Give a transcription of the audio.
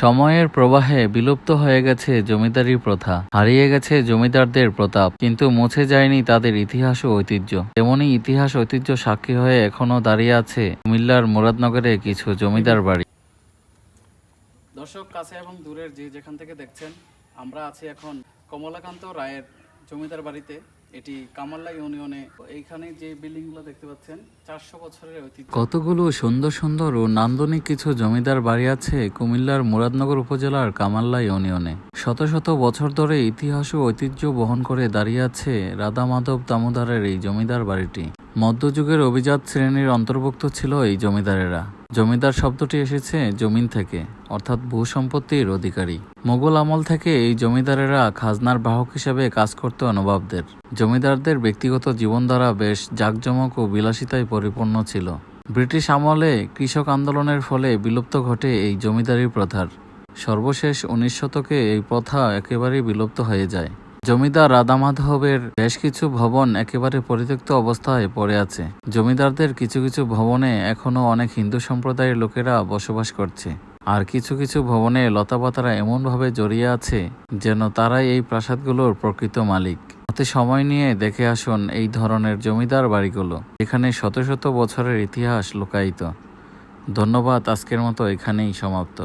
সময়ের প্রবাহে বিলুপ্ত হয়ে গেছে জমিদারি প্রথা। হারিয়ে গেছে জমিদারদের প্রতাপ, কিন্তু মুছে যায়নি তাদের ইতিহাস ও ঐতিহ্য। তেমনি ইতিহাস ঐতিহ্য সাক্ষী হয়ে এখনও দাঁড়িয়ে আছে কুমিল্লার মুরাদনগরে কিছু জমিদার বাড়ি। দর্শক, কাছে এবং দূরের যে যেখান থেকে দেখছেন, আমরা আছি এখন কমলাকান্ত রায়ের জমিদার বাড়িতে। এটি কামাল্লা ইউনিয়নে। এইখানে যে বিল্ডিংগুলো দেখতে পাচ্ছেন, চারশো বছরের ঐতিহ্য। কতগুলো সুন্দর সুন্দর ও নান্দনিক কিছু জমিদার বাড়ি আছে কুমিল্লার মুরাদনগর উপজেলার কামাল্লা ইউনিয়নে। শত শত বছর ধরে ইতিহাস ও ঐতিহ্য বহন করে দাঁড়িয়ে আছে রাধা মাধব দামোদারের এই জমিদার বাড়িটি। মধ্যযুগের অভিজাত শ্রেণির অন্তর্ভুক্ত ছিল এই জমিদারেরা। জমিদার শব্দটি এসেছে জমিন থেকে, অর্থাৎ ভূ সম্পত্তির অধিকারী। মোগল আমল থেকে এই জমিদারেরা খাজনার বাহক হিসেবে কাজ করত নবাবদের। জমিদারদের ব্যক্তিগত জীবনধারা বেশ জাঁকজমক ও বিলাসিতায় পরিপূর্ণ ছিল। ব্রিটিশ আমলে কৃষক আন্দোলনের ফলে বিলুপ্ত ঘটে এই জমিদারি প্রথার। সর্বশেষ উনিশ শতকে এই প্রথা একেবারেই বিলুপ্ত হয়ে যায়। জমিদার রাধামাধবের বেশ কিছু ভবন একেবারে পরিত্যক্ত অবস্থায় পড়ে আছে। জমিদারদের কিছু কিছু ভবনে এখনও অনেক হিন্দু সম্প্রদায়ের লোকেরা বসবাস করছে। আর কিছু কিছু ভবনে লতাপাতারা এমনভাবে জড়িয়ে আছে যেন তারাই এই প্রাসাদগুলোর প্রকৃত মালিক। হাতে সময় নিয়ে দেখে আসুন এই ধরনের জমিদার বাড়িগুলো। এখানে শত শত বছরের ইতিহাস লুকায়িত। ধন্যবাদ, আজকের মতো এখানেই সমাপ্ত।